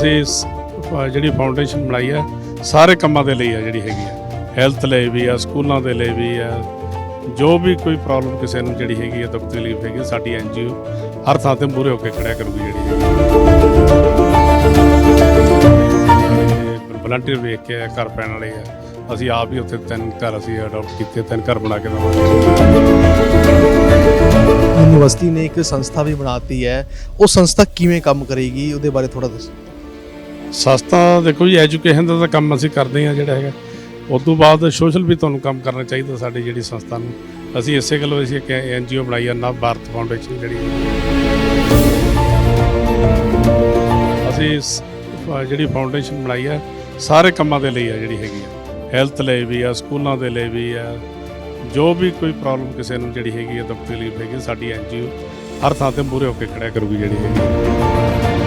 ਅਸੀਂ ਜਿਹੜੀ ਫਾਊਂਡੇਸ਼ਨ ਬਣਾਈ ਹੈ ਸਾਰੇ ਕੰਮਾਂ ਦੇ ਲਈ ਹੈ ਜਿਹੜੀ ਹੈਗੀ ਹੈ। ਹੈਲਥ ਲਈ ਵੀ ਆ ਸਕੂਲਾਂ ਦੇ ਲਈ ਵੀ ਆ ਜੋ ਵੀ ਕੋਈ ਪ੍ਰੋਬਲਮ ਕਿਸੇ ਨੂੰ ਜਿਹੜੀ ਹੈਗੀ ਹੈ ਦੁੱਖ ਤਕਲੀਫ ਹੈਗੀ ਹੈ, ਸਾਡੀ ਐਨਜੀਓ ਹਰ ਥਾਂ ਤੇ ਮੂਹਰੇ ਹੋ ਕੇ ਖੜਿਆ ਕਰੂਗੀ ਜਿਹੜੀ ਹੈਗੀ ਵਲੰਟੀਅਰ ਵੇਖ ਕੇ ਘਰ ਪੈਣ ਵਾਲੇ ਆ ਅਸੀਂ ਆਪ ਹੀ ਉੱਥੇ ਤਿੰਨ ਘਰ ਅਸੀਂ ਅਡਾਪਟ ਕੀਤੇ ਤਿੰਨ ਘਰ ਬਣਾ ਕੇ ਦਵਾਂਗੇ। ਯੂਨੀਵਰਸਿਟੀ ਨੇ ਇੱਕ ਸੰਸਥਾ ਵੀ ਬਣਾਤੀ ਹੈ। ਉਹ ਸੰਸਥਾ ਕਿਵੇਂ ਕੰਮ ਕਰੇਗੀ ਉਹਦੇ ਬਾਰੇ ਥੋੜਾ ਦੱਸੋ। ਸਸਤਾ ਦੇਖੋ ਜੀ ਐਜੂਕੇਸ਼ਨ ਦਾ ਤਾਂ ਕੰਮ ਅਸੀਂ ਕਰਦੇ ਹਾਂ ਜਿਹੜਾ ਹੈਗਾ। ਉਸ ਤੋਂ ਬਾਅਦ ਸੋਸ਼ਲ ਵੀ ਤੁਹਾਨੂੰ ਕੰਮ ਕਰਨਾ ਚਾਹੀਦਾ ਸਾਡੀ ਜਿਹੜੀ ਸੰਸਥਾ ਨੂੰ। ਅਸੀਂ ਇਸੇ ਗੱਲੋਂ ਅਸੀਂ ਇੱਕ ਐਨਜੀਓ ਬਣਾਈ ਆ ਨਵ ਭਾਰਤ ਫਾਊਂਡੇਸ਼ਨ ਜਿਹੜੀ। ਅਸੀਂ ਜਿਹੜੀ ਫਾਊਂਡੇਸ਼ਨ ਬਣਾਈ ਹੈ ਸਾਰੇ ਕੰਮਾਂ ਦੇ ਲਈ ਆ ਜਿਹੜੀ ਹੈਗੀ ਆ। ਹੈਲਥ ਲਈ ਵੀ ਆ ਸਕੂਲਾਂ ਦੇ ਲਈ ਵੀ ਆ। ਜੋ ਵੀ ਕੋਈ ਪ੍ਰੋਬਲਮ ਕਿਸੇ ਨੂੰ ਜਿਹੜੀ ਹੈਗੀ ਆ ਦੁੱਖ ਤਕਲੀਫ ਹੈਗੀ ਹੈ, ਸਾਡੀ ਐਨਜੀਓ ਹਰ ਥਾਂ ਤੇ ਮੂਹਰੇ ਹੋ ਕੇ ਖੜਿਆ ਕਰੂਗੀ ਜਿਹੜੀ ਹੈਗੀ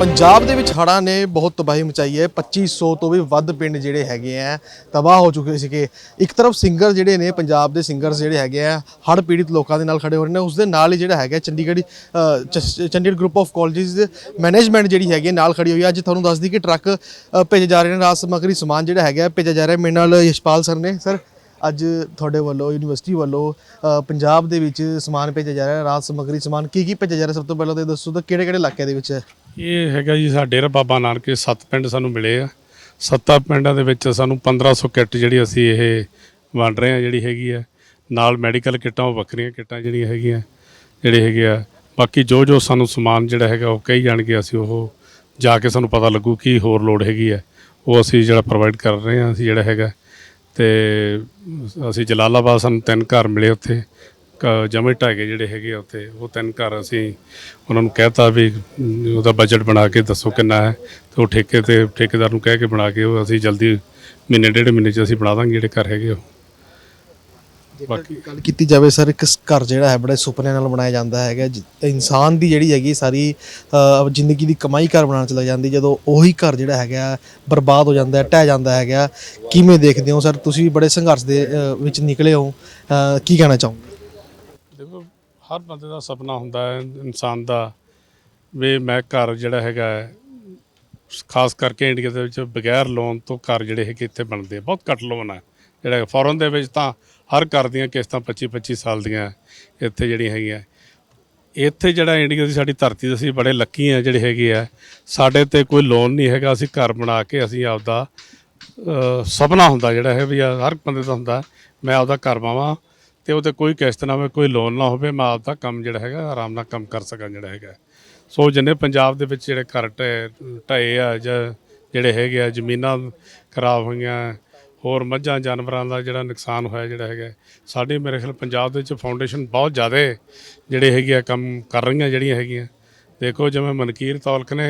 ਪੰਜਾਬ ਦੇ ਵਿੱਚ ਹੜ੍ਹਾਂ ਨੇ ਬਹੁਤ ਤਬਾਹੀ ਮਚਾਈ ਹੈ। 2500 ਤੋਂ ਵੀ ਵੱਧ ਪਿੰਡ ਜਿਹੜੇ ਹੈਗੇ ਆ ਤਬਾਹ ਹੋ ਚੁੱਕੇ ਸੀਗੇ। ਇੱਕ ਤਰਫ ਸਿੰਗਰ ਜਿਹੜੇ ਨੇ ਪੰਜਾਬ ਦੇ ਸਿੰਗਰਸ ਜਿਹੜੇ ਹੈਗੇ ਆ ਹੜ੍ਹ ਪੀੜਿਤ ਲੋਕਾਂ ਦੇ ਨਾਲ ਖੜੇ ਹੋ ਰਹੇ ਨੇ। ਉਸ ਦੇ ਨਾਲ ਹੀ ਜਿਹੜਾ ਹੈਗਾ ਚੰਡੀਗੜ੍ਹ ਅ, ਚ- Chandigarh group of colleges management ਜਿਹੜੀ ਹੈਗੀ ਹੈ ਨਾਲ ਖੜੀ ਹੋਈ ਹੈ ਅੱਜ ਤੁਹਾਨੂੰ ਦੱਸਦੀ ਕਿ ਟਰੱਕ ਅ, ਭੇਜੇ ਜਾ ਰਹੇ ਨੇ। ਰਾਜ ਸਮੱਗਰੀ ਸਮਾਨ ਜਿਹੜਾ ਹੈਗਾ ਭੇਜਿਆ ਜਾ ਰਿਹਾ ਮੇਰੇ ਨਾਲ ਯਸ਼ਪਾਲ ਸਰ ਨੇ। ਸਰ ਅੱਜ ਤੁਹਾਡੇ ਵੱਲੋਂ ਯੂਨੀਵਰਸਿਟੀ ਵੱਲੋਂ ਅ, ਪੰਜਾਬ ਦੇ ਵਿੱਚ ਸਮਾਨ ਭੇਜਿਆ ਜਾ ਰਿਹਾ ਰਾਜ ਸਮੱਗਰੀ ਸਮਾਨ ਕੀ ਕੀ ਭੇਜਿਆ ਜਾ ਰਿਹਾ ਸਭ ਤੋਂ ਪਹਿਲਾਂ ਤਾਂ ਦੱਸੋ ਤਾਂ ਕਿਹੜੇ ਕਿਹੜੇ ਇਲਾਕੇ ਦੇ ਵਿੱਚ ਹੈ? ਇਹ ਹੈਗਾ ਜੀ ਸਾਡੇ ਡੇਰਾ ਬਾਬਾ ਨਾਨਕ ਦੇ ਸੱਤ ਪਿੰਡ ਸਾਨੂੰ ਮਿਲੇ ਆ। ਸੱਤਾਂ ਪਿੰਡਾਂ ਦੇ ਵਿੱਚ ਸਾਨੂੰ 1500 ਕਿੱਟ ਜਿਹੜੀ ਅਸੀਂ ਇਹ ਵੰਡ ਰਹੇ ਆ, ਜਿਹੜੀ ਹੈਗੀ ਆ। ਨਾਲ ਮੈਡੀਕਲ ਕਿੱਟਾਂ, ਉਹ ਵੱਖਰੀਆਂ ਕਿੱਟਾਂ ਜਿਹੜੀਆਂ ਹੈਗੀਆਂ, ਜਿਹੜੇ ਹੈਗੇ ਆ। ਬਾਕੀ ਜੋ ਜੋ ਸਾਨੂੰ ਸਮਾਨ ਜਿਹੜਾ ਹੈਗਾ, ਉਹ ਕਹੀ ਜਾਣਗੇ ਅਸੀਂ, ਉਹ ਜਾ ਕੇ ਸਾਨੂੰ ਪਤਾ ਲੱਗੂ ਕੀ ਹੋਰ ਲੋੜ ਹੈਗੀ ਆ। ਉਹ ਅਸੀਂ ਜਿਹੜਾ ਪ੍ਰੋਵਾਈਡ ਕਰ ਰਹੇ ਆ, ਅਸੀਂ ਜਿਹੜਾ ਹੈਗਾ। ਤੇ ਅਸੀਂ ਜਲਾਲਾਬਾਦ ਸਾਨੂੰ ਤਿੰਨ ਘਰ ਮਿਲੇ ਉੱਥੇ। ਜਮੇ ਢਾਗੇ ਜਿਹੜੇ ਹੈਗੇ ਆ ਉੱਥੇ ਉਹ ਤਿੰਨ ਘਰ ਅਸੀਂ ਉਹਨਾਂ ਨੂੰ ਕਹਿਤਾ ਵੀ ਉਹਦਾ ਬਜਟ ਬਣਾ ਕੇ ਦੱਸੋ ਕਿੰਨਾ ਹੈ ਤੇ ਉਹ ਠੇਕੇ ਤੇ ਠੇਕੇਦਾਰ ਨੂੰ ਕਹਿ ਕੇ ਬਣਾ ਕੇ ਉਹ ਅਸੀਂ ਜਲਦੀ ਮਹੀਨੇ ਡੇਢ ਮਹੀਨੇ ਚ ਅਸੀਂ ਬਣਾ ਦਾਂਗੇ ਜਿਹੜੇ ਘਰ ਹੈਗੇ ਉਹ। ਬਾਕੀ ਗੱਲ ਕੀਤੀ ਜਾਵੇ ਸਰ ਇੱਕ ਘਰ ਜਿਹੜਾ ਹੈ ਬੜੇ ਸੁਪਨੇ ਨਾਲ ਬਣਾਇਆ ਜਾਂਦਾ ਹੈਗਾ ਇਨਸਾਨ ਦੀ ਜਿਹੜੀ ਹੈਗੀ ਸਾਰੀ ਜ਼ਿੰਦਗੀ ਦੀ ਕਮਾਈ ਘਰ ਬਣਾਉਣ ਚ ਲੱਗ ਜਾਂਦੀ ਜਦੋਂ ਉਹੀ ਘਰ ਜਿਹੜਾ ਹੈਗਾ ਬਰਬਾਦ ਹੋ ਜਾਂਦਾ ਹੈ ਢਹਿ ਜਾਂਦਾ ਹੈਗਾ ਕਿਵੇਂ ਦੇਖਦੇ ਹੋ ਸਰ? ਤੁਸੀਂ ਵੀ ਬੜੇ ਸੰਘਰਸ਼ ਦੇ ਵਿੱਚ ਨਿਕਲੇ ਹੋ ਕੀ ਕਹਿਣਾ ਚਾਹੋਗੇ? ਦੇਖੋ ਹਰ ਬੰਦੇ ਦਾ ਸੁਪਨਾ ਹੁੰਦਾ ਹੈ ਇਨਸਾਨ ਦਾ। ਵੀ ਮੈਂ ਘਰ ਜਿਹੜਾ ਹੈਗਾ ਹੈ, ਖਾਸ ਕਰਕੇ ਇੰਡੀਆ ਦੇ ਵਿੱਚ ਬਗੈਰ ਲੋਨ ਤੋਂ ਘਰ ਜਿਹੜੇ ਹੈਗੇ ਇੱਥੇ ਬਣਦੇ ਆ ਬਹੁਤ ਘੱਟ ਲੋਨ ਹੈ ਜਿਹੜਾ ਫੋਰਨ ਦੇ ਵਿੱਚ ਤਾਂ ਹਰ ਘਰ ਦੀਆਂ ਕਿਸ਼ਤਾਂ 25 25 ਸਾਲ ਦੀਆਂ ਇੱਥੇ ਜਿਹੜੀਆਂ ਹੈਗੀਆਂ। ਇੱਥੇ ਜਿਹੜਾ ਇੰਡੀਆ ਦੀ ਸਾਡੀ ਧਰਤੀ ਦੇ ਅਸੀਂ ਬੜੇ ਲੱਕੀ ਆ ਜਿਹੜੇ ਹੈਗੇ ਆ। ਸਾਡੇ ਤੇ ਕੋਈ ਲੋਨ ਨਹੀਂ ਹੈਗਾ ਅਸੀਂ ਘਰ ਬਣਾ ਕੇ ਅਸੀਂ ਆਪਦਾ ਅ, ਸੁਪਨਾ ਹੁੰਦਾ ਜਿਹੜਾ ਹੈ ਵੀ ਆ ਹਰ ਬੰਦੇ ਦਾ ਹੁੰਦਾ ਮੈਂ ਆਪਦਾ ਘਰ ਪਾਵਾਂ ਤੇ ਉਹ ਤੇ ਕੋਈ ਕਿਸ਼ਤ ਨਾ ਹੋਵੇ, ਕੋਈ ਲੋਨ ਨਾ ਹੋਵੇ, ਮੈਂ ਆਪਦਾ ਕੰਮ ਜਿਹੜਾ ਹੈਗਾ, ਆਰਾਮ ਨਾਲ ਕੰਮ ਕਰ ਸਕਾਂ ਜਿਹੜਾ ਹੈਗਾ। ਸੋ ਜਿੰਨੇ ਪੰਜਾਬ ਦੇ ਵਿੱਚ ਜਿਹੜੇ ਘਰ ਢਏ ਢਏ ਆ ਜਾਂ ਜਿਹੜੇ ਹੈਗੇ ਆ, ਜ਼ਮੀਨਾਂ ਖਰਾਬ ਹੋਈਆਂ, ਹੋਰ ਮੱਝਾਂ, ਜਾਨਵਰਾਂ ਦਾ ਜਿਹੜਾ ਨੁਕਸਾਨ ਹੋਇਆ ਜਿਹੜਾ ਹੈਗਾ, ਸਾਡੇ ਮੇਰੇ ਖਿਆਲ ਪੰਜਾਬ ਦੇ ਵਿੱਚ ਫਾਊਂਡੇਸ਼ਨ ਬਹੁਤ ਜ਼ਿਆਦਾ ਜਿਹੜੇ ਹੈਗੇ ਆ, ਕੰਮ ਕਰ ਰਹੀਆਂ ਜਿਹੜੀਆਂ ਹੈਗੀਆਂ। ਦੇਖੋ ਜਿਵੇਂ ਮਨਕੀਰ ਤੌਲਕ ਨੇ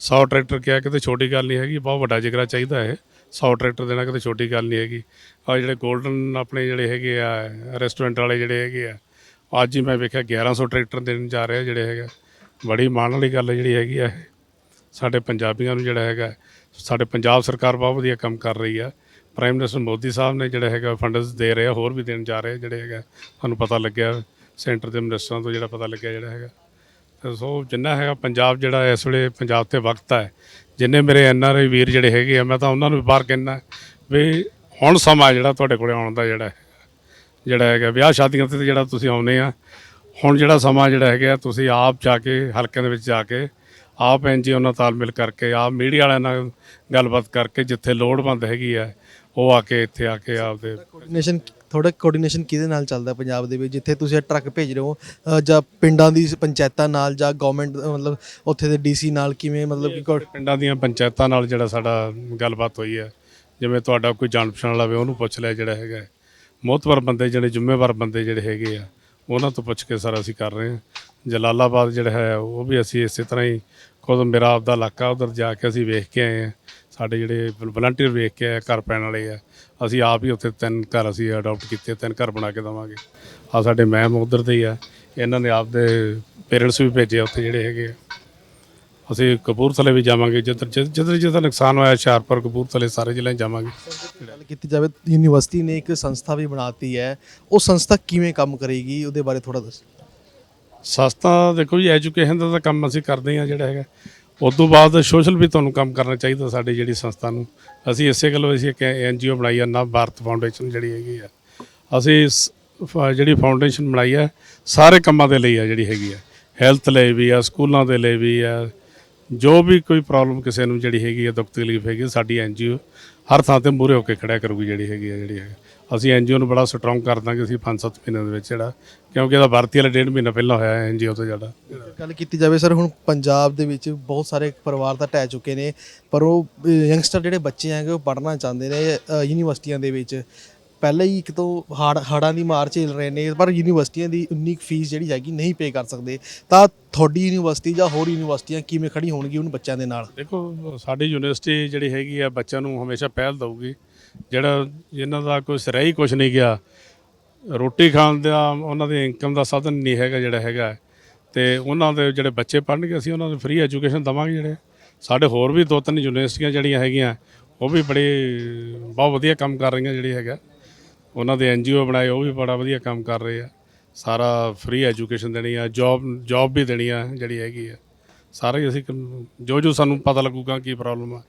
100 ਟਰੈਕਟਰ ਕਿਹਾ, ਕਿਤੇ ਛੋਟੀ ਗੱਲ ਨਹੀਂ ਹੈਗੀ, ਬਹੁਤ ਵੱਡਾ ਜਿਗਰਾ ਚਾਹੀਦਾ ਹੈ 100 ਟਰੈਕਟਰ ਦੇਣਾ ਕਿਤੇ ਛੋਟੀ ਗੱਲ ਨਹੀਂ ਹੈਗੀ। ਆ ਜਿਹੜੇ 골ਡਨ ਆਪਣੇ ਜਿਹੜੇ ਹੈਗੇ ਆ ਰੈਸਟੋਰੈਂਟ ਵਾਲੇ ਜਿਹੜੇ ਹੈਗੇ ਆ, ਅੱਜ ਹੀ ਮੈਂ ਵੇਖਿਆ 1100 ਟਰੈਕਟਰ ਦੇਣ ਜਾ ਰਹੇ ਜਿਹੜੇ ਹੈਗਾ ਬੜੀ ਮਾਣ ਵਾਲੀ ਗੱਲ ਜਿਹੜੀ ਹੈਗੀ ਆ ਇਹ। ਸਾਡੇ ਪੰਜਾਬੀਆਂ ਨੂੰ ਜਿਹੜਾ ਹੈਗਾ, ਸਾਡੇ ਪੰਜਾਬ ਸਰਕਾਰ ਬਹੁਤ ਵਧੀਆ ਕੰਮ ਕਰ ਰਹੀ ਆ। ਪ੍ਰਾਈਮ ਮਿਨਿਸਟਰ ਮੋਦੀ ਸਾਹਿਬ ਨੇ ਜਿਹੜਾ ਹੈਗਾ ਫੰਡਸ ਦੇ ਰਹੇ ਆ, ਹੋਰ ਵੀ ਦੇਣ ਜਾ ਰਹੇ ਆ ਜਿਹੜੇ ਹੈਗਾ। ਤੁਹਾਨੂੰ ਪਤਾ ਲੱਗਿਆ ਸੈਂਟਰ ਦੇ ਮਿਨਿਸਟਰਾਂ ਤੋਂ ਜਿਹੜਾ ਪਤਾ ਲੱਗਿਆ ਜਿਹੜਾ ਹੈਗਾ। ਸੋ ਜਿੰਨਾ ਹੈਗਾ ਪੰਜਾਬ ਜਿਹੜਾ ਇਸ ਵੇਲੇ ਪੰਜਾਬ ਤੇ ਵਕਤ ਹੈ, ਜਿੰਨੇ ਮੇਰੇ ਐਨ ਆਰ ਆਈ ਵੀਰ ਜਿਹੜੇ ਹੈਗੇ ਆ, ਮੈਂ ਤਾਂ ਉਹਨਾਂ ਨੂੰ ਵੀ ਬਾਹਰ ਕਹਿੰਦਾ ਵੀ ਹੁਣ ਸਮਾਂ ਜਿਹੜਾ ਤੁਹਾਡੇ ਕੋਲੇ ਆਉਣ ਦਾ ਜਿਹੜਾ ਜਿਹੜਾ ਹੈਗਾ, ਵਿਆਹ ਸ਼ਾਦੀਆਂ ਤੇ ਜਿਹੜਾ ਤੁਸੀਂ ਆਉਨੇ ਆ, ਹੁਣ ਜਿਹੜਾ ਸਮਾਂ ਜਿਹੜਾ ਹੈਗਾ, ਤੁਸੀਂ ਆਪ ਜਾ ਕੇ ਹਲਕਿਆਂ ਦੇ ਵਿੱਚ ਜਾ ਕੇ ਆਪ ਐਨਜੀਓ ਨਾਲ ਤਾਲਮੇਲ ਕਰਕੇ, ਆਪ ਮੀਡੀਆ ਵਾਲਿਆਂ ਨਾਲ ਗੱਲਬਾਤ ਕਰਕੇ ਜਿੱਥੇ ਲੋੜਵੰਦ ਹੈਗੀ ਆ ਉਹ ਆ ਕੇ ਇੱਥੇ ਆ ਕੇ ਆਪਦੇ ਕੋਆਰਡੀਨੇਸ਼ਨ ਥੋੜਾ ਕੋਆਰਡੀਨੇਸ਼ਨ ਕਿਹਦੇ ਨਾਲ ਚੱਲਦਾ ਪੰਜਾਬ ਦੇ ਵਿੱਚ? ਜਿੱਥੇ ਤੁਸੀਂ ਇਹ ਟਰੱਕ ਭੇਜ ਰਹੇ ਹੋ ਅ, ਜਾਂ ਪਿੰਡਾਂ ਦੀ ਪੰਚਾਇਤਾਂ ਨਾਲ ਜਾਂ ਗਵਰਨਮੈਂਟ ਮਤਲਬ ਉੱਥੇ ਦੇ ਡੀਸੀ ਨਾਲ ਕਿਵੇਂ ਮਤਲਬ ਕਿ ਕੋ- ਪਿੰਡਾਂ ਦੀਆਂ ਪੰਚਾਇਤਾਂ ਨਾਲ ਜਿਹੜਾ ਸਾਡਾ ਗੱਲਬਾਤ ਹੋਈ ਹੈ ਜਿਵੇਂ ਤੁਹਾਡਾ ਕੋਈ ਜਾਣ ਪਛਾਣ ਵਾਲਾ ਹੋਵੇ ਉਹਨੂੰ ਪੁੱਛ ਲਿਆ ਜਿਹੜਾ ਹੈਗਾ ਮੋਹਤਵਰ ਬੰਦੇ ਜਿਹੜੇ ਜ਼ਿੰਮੇਵਾਰ ਬੰਦੇ ਜਿਹੜੇ ਹੈਗੇ ਆ ਉਹਨਾਂ ਤੋਂ ਪੁੱਛ ਕੇ ਸਾਰਾ ਅਸੀਂ ਕਰ ਰਹੇ ਹਾਂ। ਜਲਾਲਾਬਾਦ ਜਿਹੜਾ ਹੈ ਉਹ ਵੀ ਅਸੀਂ ਇਸੇ ਤਰ੍ਹਾਂ ਹੀ ਖੁਦ ਮੇਰਾ ਆਪਦਾ ਇਲਾਕਾ ਉਧਰ ਜਾ ਕੇ ਅਸੀਂ ਵੇਖ ਕੇ ਆਏ ਹਾਂ। ਸਾਡੇ ਜਿਹੜੇ ਵਲੰਟੀਅਰ ਵੇਖ ਕੇ ਆਏ ਘਰ ਪੈਣ ਵਾਲੇ ਆ ਅਸੀਂ ਆਪ ਹੀ ਉੱਥੇ ਤਿੰਨ ਘਰ ਅਸੀਂ ਅਡਾਪਟ ਕੀਤੇ ਤਿੰਨ ਘਰ ਬਣਾ ਕੇ ਦਵਾਂਗੇ। ਆ ਸਾਡੇ ਮੈਮ ਉਧਰ ਦੇ ਹੀ ਆ ਇਹਨਾਂ ਨੇ ਆਪਦੇ ਪੇਰੈਂਟਸ ਵੀ ਭੇਜੇ ਆ ਉੱਥੇ ਜਿਹੜੇ ਹੈਗੇ ਆ। ਅਸੀਂ ਕਪੂਰਥਲੇ ਵੀ ਜਾਵਾਂਗੇ ਜਿੱਧਰ ਜਿੱਧਰ ਜਿੱਧਰ ਨੁਕਸਾਨ ਹੋਇਆ ਹੁਸ਼ਿਆਰਪੁਰ ਕਪੂਰਥਲੇ ਸਾਰੇ ਜ਼ਿਲ੍ਹੇ ਜਾਵਾਂਗੇ। ਗੱਲ ਕੀਤੀ ਜਾਵੇ ਯੂਨੀਵਰਸਿਟੀ ਨੇ ਇੱਕ ਸੰਸਥਾ ਵੀ ਬਣਾਤੀ ਹੈ ਉਹ ਸੰਸਥਾ ਕਿਵੇਂ ਕੰਮ ਕਰੇਗੀ ਉਹਦੇ ਬਾਰੇ ਥੋੜਾ ਦੱਸੋ। ਸਸਤਾ ਦੇਖੋ ਜੀ ਐਜੂਕੇਸ਼ਨ ਦਾ ਤਾਂ ਕੰਮ ਅਸੀਂ ਕਰਦੇ ਹਾਂ ਜਿਹੜਾ ਹੈਗਾ। ਉਸ ਤੋਂ ਬਾਅਦ ਸੋਸ਼ਲ ਵੀ ਤੁਹਾਨੂੰ ਕੰਮ ਕਰਨਾ ਚਾਹੀਦਾ ਸਾਡੀ ਜਿਹੜੀ ਸੰਸਥਾ ਨੂੰ। ਅਸੀਂ ਇਸੇ ਗੱਲੋਂ ਅਸੀਂ ਇੱਕ ਐਨਜੀਓ ਬਣਾਈ ਆ, ਨਵ ਭਾਰਤ ਫਾਊਂਡੇਸ਼ਨ ਜਿਹੜੀ ਹੈਗੀ ਆ। ਅਸੀਂ ਸ- ਫ- ਜਿਹੜੀ ਫਾਊਂਡੇਸ਼ਨ ਬਣਾਈ ਆ, ਸਾਰੇ ਕੰਮਾਂ ਦੇ ਲਈ ਆ ਜਿਹੜੀ ਹੈਗੀ ਆ। ਹੈਲਥ ਲਈ ਵੀ ਆ, ਸਕੂਲਾਂ ਦੇ ਲਈ ਵੀ ਆ। ਜੋ ਵੀ ਕੋਈ ਪ੍ਰੋਬਲਮ ਕਿਸੇ ਨੂੰ ਜਿਹੜੀ ਹੈਗੀ ਆ, ਦੁੱਖ ਤਕਲੀਫ ਹੈਗੀ ਸਾਡੀ ਐਨਜੀਓ ਹਰ ਥਾਂ ਤੇ ਮੂਹਰੇ ਹੋ ਕੇ ਖੜਿਆ ਕਰੂਗੀ ਜਿਹੜੀ ਹੈਗੀ ਆ, ਜਿਹੜੀ ਹੈ ਅਸੀਂ ਐਨਜੀਓ ਨੂੰ ਬੜਾ ਸਟਰੋਂਗ ਕਰ ਦਾਂਗੇ ਅਸੀਂ 5-7 ਮਹੀਨਿਆਂ ਦੇ ਵਿੱਚ ਜਿਹੜਾ ਕਿਉਂਕਿ ਇਹਦਾ ਭਰਤੀ ਵਾਲਾ ਡੇਢ ਮਹੀਨਾ ਪਹਿਲਾਂ ਹੋਇਆ ਐਨਜੀਓ ਤੋਂ ਜਿਹੜਾ ਗੱਲ ਕੀਤੀ ਜਾਵੇ ਸਰ ਹੁਣ ਪੰਜਾਬ ਦੇ ਵਿੱਚ ਬਹੁਤ ਸਾਰੇ ਪਰਿਵਾਰ ਤਾਂ ਟਹਿ ਚੁੱਕੇ ਨੇ ਪਰ ਉਹ ਯੰਗਸਟਰ ਜਿਹੜੇ ਬੱਚੇ ਹੈਗੇ ਉਹ ਪੜ੍ਹਨਾ ਚਾਹੁੰਦੇ ਨੇ ਯੂਨੀਵਰਸਿਟੀਆਂ ਦੇ ਵਿੱਚ। ਪਹਿਲਾਂ ਹੀ ਇੱਕ ਤੋਂ ਹਾੜ ਹਾੜਾਂ ਦੀ ਮਾਰ ਝੇਲ ਰਹੇ ਨੇ ਪਰ ਯੂਨੀਵਰਸਿਟੀਆਂ ਦੀ ਉਨੀ ਫੀਸ ਜਿਹੜੀ ਹੈਗੀ ਨਹੀਂ ਪੇ ਕਰ ਸਕਦੇ। ਤਾਂ ਤੁਹਾਡੀ ਯੂਨੀਵਰਸਿਟੀ ਜਾਂ ਹੋਰ ਯੂਨੀਵਰਸਿਟੀਆਂ ਕਿਵੇਂ ਖੜੀ ਹੋਣਗੀ ਉਹਨਾਂ ਬੱਚਿਆਂ ਦੇ ਨਾਲ? ਦੇਖੋ ਸਾਡੀ ਯੂਨੀਵਰਸਿਟੀ ਜਿਹੜੀ ਹੈਗੀ ਆ ਬੱਚਿਆਂ ਨੂੰ ਹਮੇਸ਼ਾ ਪਹਿਲ ਦਊਗੀ। ਜਿਹੜਾ ਇਹਨਾਂ ਦਾ ਕੋਈ ਸਿਰੇ ਹੀ ਕੁਝ ਨਹੀਂ ਗਿਆ, ਰੋਟੀ ਖਾਣ ਦਾ ਉਹਨਾਂ ਦੀ ਇਨਕਮ ਦਾ ਸਾਧਨ ਨਹੀਂ ਹੈਗਾ ਜਿਹੜਾ ਹੈਗਾ। ਤੇ ਉਹਨਾਂ ਦੇ ਜਿਹੜੇ ਬੱਚੇ ਪੜ੍ਹਨਗੇ, ਅਸੀਂ ਉਹਨਾਂ ਨੂੰ ਫ੍ਰੀ ਐਜੂਕੇਸ਼ਨ ਦਵਾਂਗੇ ਜਿਹੜੇ। ਸਾਡੇ ਹੋਰ ਵੀ ਦੋ ਤਿੰਨ ਯੂਨੀਵਰਸਿਟੀਆਂ ਜਿਹੜੀਆਂ ਹੈਗੀਆਂ, ਉਹ ਵੀ ਬੜੇ, ਬਹੁਤ ਵਧੀਆ ਕੰਮ ਕਰ ਰਹੀਆਂ ਜਿਹੜੀ ਹੈਗਾ। ਉਹਨਾਂ ਦੇ ਐਨਜੀਓ ਬਣਾਏ, ਉਹ ਵੀ ਬੜਾ ਵਧੀਆ ਕੰਮ ਕਰ ਰਹੇ ਆ। ਸਾਰਾ ਫ੍ਰੀ ਐਜੂਕੇਸ਼ਨ ਦੇਣੀ ਆ ਜੌਬ ਜੌਬ ਵੀ ਦੇਣੀ ਆ ਜਿਹੜੀ ਹੈਗੀ ਆ। ਸਾਰਾ ਅਸੀਂ ਜੋ ਜੋ ਸਾਨੂੰ ਪਤਾ ਲੱਗੂਗਾ ਕੀ ਪ੍ਰੋਬਲਮ ਆ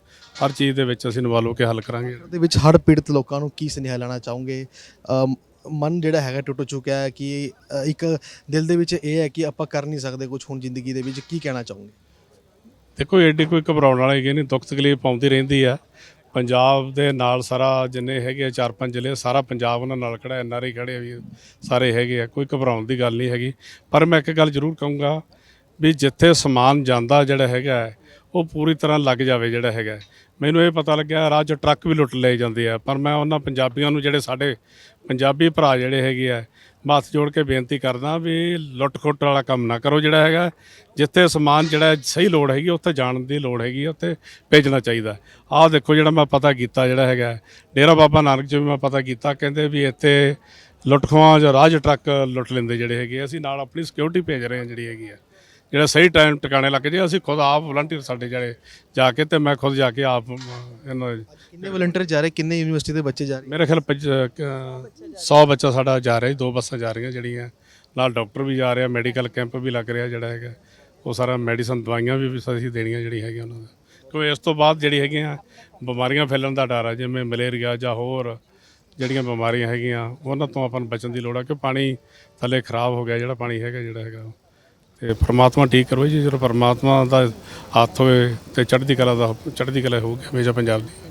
ਹਰ ਚੀਜ਼ ਦੇ ਵਿੱਚ ਅਸੀਂ ਇਨਵੋਲਵ ਹੋ ਕੇ ਹੱਲ ਕਰਾਂਗੇ। ਦੇ ਵਿੱਚ ਹੜ੍ਹ ਪੀੜਤ ਲੋਕਾਂ ਨੂੰ ਕੀ ਸੁਨੇਹਾ ਲੈਣਾ ਚਾਹੋਗੇ? ਅਮ, ਮਨ ਜਿਹੜਾ ਹੈਗਾ ਟੁੱਟ ਚੁੱਕਿਆ ਹੈ ਕਿ ਅ, ਇੱਕ ਦਿਲ ਦੇ ਵਿੱਚ ਇਹ ਹੈ ਕਿ ਆਪਾਂ ਕਰ ਨਹੀਂ ਸਕਦੇ ਕੁਝ ਹੁਣ ਜ਼ਿੰਦਗੀ ਦੇ ਵਿੱਚ ਕੀ ਕਹਿਣਾ ਚਾਹੋਗੇ? ਦੇਖੋ ਐਡੀ ਕੋਈ ਘਬਰਾਉਣ ਵਾਲੀ ਗੱਲ ਨਹੀਂ ਦੁੱਖ ਤਕਲੀਫ ਪਾਉਂਦੀ ਰਹਿੰਦੀ ਆ। ਪੰਜਾਬ ਦੇ ਨਾਲ ਸਾਰਾ ਜਿੰਨੇ ਹੈਗੇ ਆ ਚਾਰ ਪੰਜ ਜ਼ਿਲ੍ਹੇ ਸਾਰਾ ਪੰਜਾਬ ਉਹਨਾਂ ਨਾਲ ਖੜਾ ਐਨਆਰਆਈ ਖੜੇ ਆ ਵੀ ਸਾਰੇ ਹੈਗੇ ਆ ਕੋਈ ਘਬਰਾਉਣ ਦੀ ਗੱਲ ਨਹੀਂ ਹੈਗੀ। ਪਰ ਮੈਂ ਇੱਕ ਗੱਲ ਜ਼ਰੂਰ ਕਹੂੰਗਾ ਵੀ ਜਿੱਥੇ ਸਮਾਨ ਜਾਂਦਾ ਜਿਹੜਾ ਹੈਗਾ, ਉਹ ਪੂਰੀ ਤਰ੍ਹਾਂ ਲੱਗ ਜਾਵੇ ਜਿਹੜਾ ਹੈਗਾ। ਮੈਨੂੰ ਇਹ ਪਤਾ ਲੱਗਿਆ, ਰਾਹ 'ਚ ਟਰੱਕ ਵੀ ਲੁੱਟ ਲਏ ਜਾਂਦੇ ਆ, ਪਰ ਮੈਂ ਉਹਨਾਂ ਪੰਜਾਬੀਆਂ ਨੂੰ ਜਿਹੜੇ ਸਾਡੇ ਪੰਜਾਬੀ ਭਰਾ ਜਿਹੜੇ ਹੈਗੇ ਆ ਹੱਥ ਜੋੜ ਕੇ ਬੇਨਤੀ ਕਰਦਾ ਵੀ ਲੁੱਟ ਖੁੱਟ ਵਾਲਾ ਕੰਮ ਨਾ ਕਰੋ ਜਿਹੜਾ ਹੈਗਾ। ਜਿੱਥੇ ਸਮਾਨ ਜਿਹੜਾ ਸਹੀ ਲੋੜ ਹੈਗੀ, ਉੱਥੇ ਜਾਣ ਦੀ ਲੋੜ ਹੈਗੀ ਉੱਥੇ ਭੇਜਣਾ ਚਾਹੀਦਾ। ਆਹ ਦੇਖੋ ਜਿਹੜਾ ਮੈਂ ਪਤਾ ਕੀਤਾ ਜਿਹੜਾ ਹੈਗਾ, ਡੇਰਾ ਬਾਬਾ ਨਾਨਕ ਚ ਵੀ ਮੈਂ ਪਤਾ ਕੀਤਾ, ਕਹਿੰਦੇ ਵੀ ਇੱਥੇ ਲੁੱਟ ਖੋਹਾਂ ਜਾਂ ਰਾਜ ਟਰੱਕ ਲੁੱਟ ਲੈਂਦੇ ਜਿਹੜੇ ਹੈਗੇ ਆ। ਅਸੀਂ ਨਾਲ ਆਪਣੀ ਸਿਕਿਉਰਿਟੀ ਭੇਜ ਰਹੇ ਹਾਂ ਜਿਹੜੀ ਹੈਗੀ ਆ। ਜਿਹੜਾ ਸਹੀ ਟਾਈਮ ਟਿਕਾਣੇ ਲੱਗ ਜੇ ਅਸੀਂ ਖੁਦ ਆਪ ਵਲੰਟੀਅਰ ਸਾਡੇ ਜਿਹੜੇ ਜਾ ਕੇ ਤੇ ਮੈਂ ਖੁਦ ਜਾ ਕੇ ਆਪ ਇਹਨਾਂ ਕਿੰਨੇ ਵਲੰਟੀਅਰ ਜਾ ਰਹੇ? ਕਿੰਨੇ ਯੂਨੀਵਰਸਿਟੀ ਦੇ ਬੱਚੇ ਜਾ ਰਹੇ? ਮੇਰੇ ਖਿਆਲ 100 ਬੱਚਾ ਸਾਡਾ ਜਾ ਰਿਹਾ ਦੋ ਬੱਸਾਂ ਜਾ ਰਹੀਆਂ ਜਿਹੜੀਆਂ। ਨਾਲ ਡਾਕਟਰ ਵੀ ਜਾ ਰਿਹਾ ਮੈਡੀਕਲ ਕੈਂਪ ਵੀ ਲੱਗ ਰਿਹਾ ਜਿਹੜਾ ਹੈਗਾ। ਉਹ ਸਾਰਾ ਮੈਡੀਸਨ ਦਵਾਈਆਂ ਵੀ ਅਸੀਂ ਦੇਣੀਆਂ ਜਿਹੜੀ ਹੈਗੀਆਂ ਉਹਨਾਂ ਨੂੰ। ਕਿਉਂਕਿ ਇਸ ਤੋਂ ਬਾਅਦ ਜਿਹੜੀ ਹੈਗੀਆਂ ਬਿਮਾਰੀਆਂ ਫੈਲਣ ਦਾ ਡਰ ਆ ਜਿਵੇਂ ਮਲੇਰੀਆ ਜਾਂ ਹੋਰ ਜਿਹੜੀਆਂ ਬਿਮਾਰੀਆਂ ਹੈਗੀਆਂ ਉਹਨਾਂ ਤੋਂ ਆਪਾਂ ਨੂੰ ਬਚਣ ਦੀ ਲੋੜ ਆ ਕਿ ਪਾਣੀ ਥੱਲੇ ਖਰਾਬ ਹੋ ਗਿਆ ਜਿਹੜਾ ਪਾਣੀ ਹੈਗਾ ਜਿਹੜਾ ਹੈਗਾ ਤੇ ਪ੍ਰਮਾਤਮਾ ਠੀਕ ਕਰੋ ਜੀ, ਜਦੋਂ ਪ੍ਰਮਾਤਮਾ ਦਾ ਹੱਥ ਹੋਵੇ ਤੇ ਚੜ੍ਹਦੀ ਕਲਾ ਦਾ ਚੜ੍ਹਦੀ ਕਲਾ ਹੋਊਗੀ ਹਮੇਸ਼ਾ ਪੰਜਾਬ ਦੀ।